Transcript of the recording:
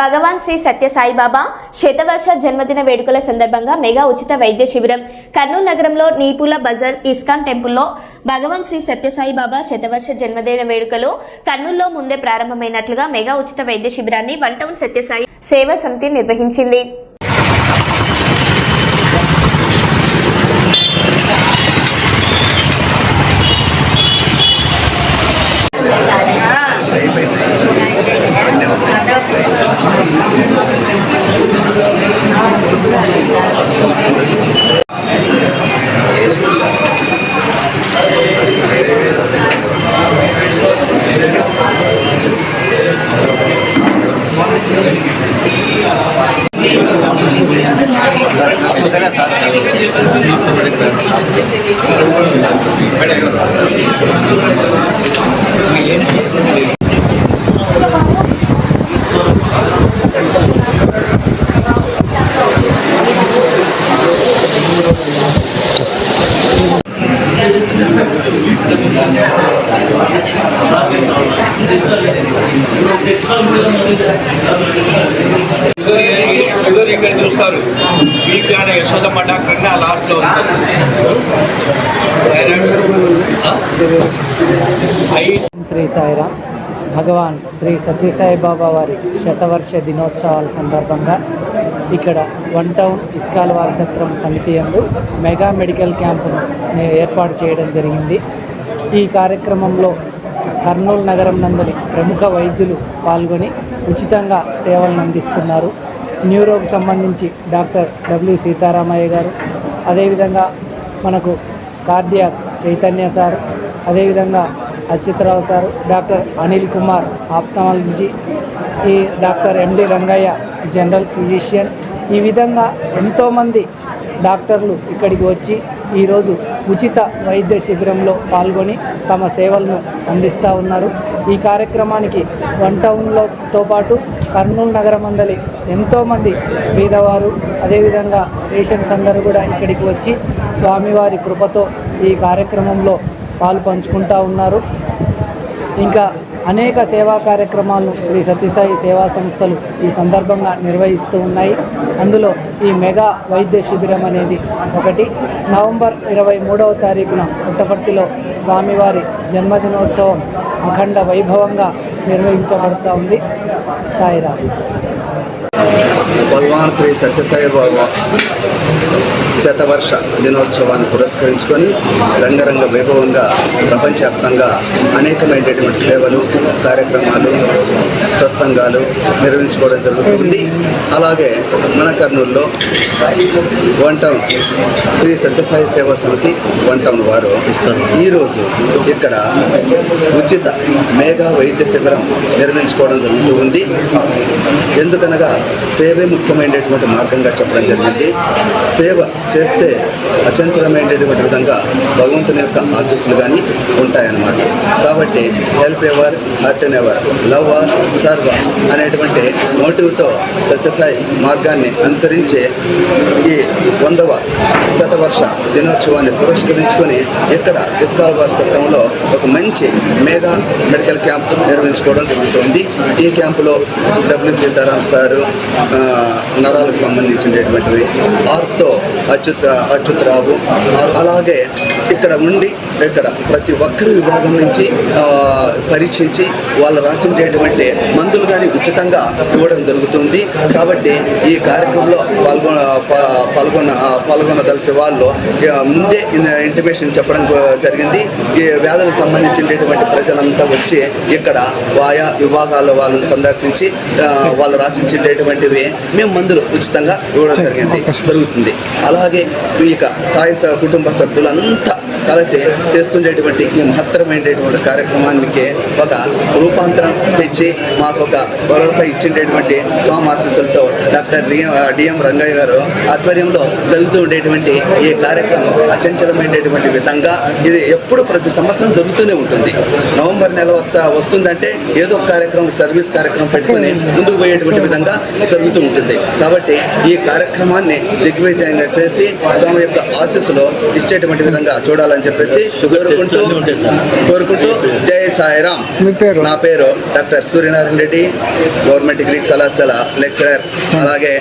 భగవాన్ శ్రీ సత్యసాయిబాబా శతవర్ష జన్మదిన వేడుకల సందర్భంగా మెగా ఉచిత వైద్య శిబిరం. కర్నూలు నగరంలో నీపుల బజార్ ఇస్కాన్ టెంపుల్లో భగవాన్ శ్రీ సత్యసాయిబాబా శతవర్ష జన్మదిన వేడుకలు కర్నూలులో ముందే ప్రారంభమైనట్లుగా మెగా ఉచిత వైద్య శిబిరాన్ని వన్ టౌన్ సత్యసాయి సేవా సమితి నిర్వహించింది. షుగర్ ఇక్కడ చూస్తారు. మీకు కానీ యశోదమ్మ డాక్టర్ అని ఆ లాస్ట్లో శ్రీ సాయిరామ్. భగవాన్ శ్రీ సత్యసాయి బాబా వారి శతవర్ష దినోత్సవాల సందర్భంగా ఇక్కడ వన్ టౌన్ ఇస్కాల్ వారసత్రం సమితి యందు మెగా మెడికల్ క్యాంపును ఏర్పాటు చేయడం జరిగింది. ఈ కార్యక్రమంలో కర్నూలు నగరం నందలి ప్రముఖ వైద్యులు పాల్గొని ఉచితంగా సేవలను అందిస్తున్నారు. న్యూరోకి సంబంధించి డాక్టర్ డబ్ల్యూ సీతారామయ్య గారు అదేవిధంగా మనకు కార్డియాక్ చైతన్య సార్ అదేవిధంగా Achyutarao sir doctor Anil Kumar ophthalmology ఈ doctor MD Rangaiah general physician. ఈ విధంగా ఎంతోమంది డాక్టర్లు ఇక్కడికి వచ్చి ఈరోజు ఉచిత వైద్య శిబిరంలో పాల్గొని తమ సేవలను అందిస్తూ ఉన్నారు. ఈ కార్యక్రమానికి వన్ టౌన్లోతో పాటు కర్నూలు నగరం అందలి ఎంతోమంది పేదవారు అదేవిధంగా పేషెంట్స్ అందరూ కూడా ఇక్కడికి వచ్చి స్వామివారి కృపతో ఈ కార్యక్రమంలో పాలు పంచుకుంటూ ఉన్నారు. ఇంకా అనేక సేవా కార్యక్రమాలను శ్రీ సత్యసాయి సేవా సంస్థలు ఈ సందర్భంగా నిర్వహిస్తూ ఉన్నాయి. అందులో ఈ మెగా వైద్య శిబిరం అనేది ఒకటి. నవంబర్ ఇరవై మూడవ తారీఖున పుట్టపర్తిలో స్వామివారి జన్మదినోత్సవం అఖండ వైభవంగా నిర్వహించబడుతూ ఉంది. సాయిరామ్. భగవాన్ శ్రీ సత్యసాయి బాబా శతవర్ష దినోత్సవాన్ని పురస్కరించుకొని రంగరంగ వైభవంగా ప్రపంచవ్యాప్తంగా అనేకమైనటువంటి సేవలు కార్యక్రమాలు సత్సంగాలు నిర్వహించుకోవడం జరుగుతుంది. అలాగే మన కర్నూలులో వన్ టౌన్ శ్రీ సత్యసాయి సేవా సమితి వన్ టౌన్ వారు ఈరోజు ఇక్కడ ఉచిత మేఘా వైద్య శిబిరం నిర్వహించుకోవడం జరుగుతూ ఉంది. ఎందుకనగా సేవ ముఖ్యమైనటువంటి మార్గంగా చెప్పడం జరిగింది. సేవ చేస్తే అచంచలమైనటువంటి విధంగా భగవంతుని యొక్క ఆశీస్సులు కానీ ఉంటాయన్నమాట. కాబట్టి help ever hurt ever love all serve అనేటువంటి మోటివ్తో సత్యసాయి మార్గాన్ని అనుసరించి ఈ వందవ శతవర్ష దినోత్సవాన్ని పురస్కరించుకొని ఇక్కడ ఇస్కాల్వార్ సత్రంలో ఒక మంచి మేఘా మెడికల్ క్యాంప్ నిర్వహించుకోవడం జరుగుతుంది. ఈ క్యాంపులో డబ్ల్యూ సీతారాం సారు ఆ, నరాలకు సంబంధించినటువంటివి ఆర్తో అచ్యుత్ అచ్యుత్ రావు అలాగే ఇక్కడ ఉండి ఇక్కడ ప్రతి ఒక్కరి విభాగం నుంచి పరీక్షించి వాళ్ళు రాసినటువంటి మందులు కానీ ఉచితంగా ఇవ్వడం జరుగుతుంది. కాబట్టి ఈ కార్యక్రమంలో పాల్గొన పాల్గొన పాల్గొన్న వాళ్ళు ముందే ఇంటిమేషన్ చెప్పడం జరిగింది. ఈ వ్యాధులకు సంబంధించినటువంటి ప్రజలంతా వచ్చి ఇక్కడ వాయా విభాగాల్లో వాళ్ళని సందర్శించి వాళ్ళు రాసించేటటువంటివి మేము మందులు ఉచితంగా ఇవ్వడం జరిగింది జరుగుతుంది. అలాగే ఇక సాయి స- కుటుంబ సభ్యులంతా కలిసి చేస్తుండేటువంటి ఈ మహత్తరమైనటువంటి కార్యక్రమానికి ఒక రూపాంతరం తెచ్చి మాకు ఒక భరోసా ఇచ్చిండేటువంటి స్వామి ఆశీస్సులతో డాక్టర్ డిఎం డిఎం రంగయ్య గారు ఆధ్వర్యంలో జరుగుతూ ఉండేటువంటి ఈ కార్యక్రమం అచంచలమైనటువంటి విధంగా ఇది ఎప్పుడు ప్రతి సంవత్సరం జరుగుతూనే ఉంటుంది. నవంబర్ నెల వస్తా వస్తుందంటే ఏదో ఒక కార్యక్రమం సర్వీస్ కార్యక్రమం పెట్టుకొని ముందుకు పోయేటువంటి విధంగా జరుగుతూ ఉంటుంది. కాబట్టి ఈ కార్యక్రమాన్ని దిగ్విజయంగా చేసి స్వామి యొక్క ఆశీస్సులో ఇచ్చేటువంటి విధంగా చూడాలని చెప్పేసి కోరుకుంటూ కోరుకుంటూ జై సాయిరామ్ నా పేరు doctor Suryanarayana Reddy government degree కళాశాల లెక్చరర్. అలాగే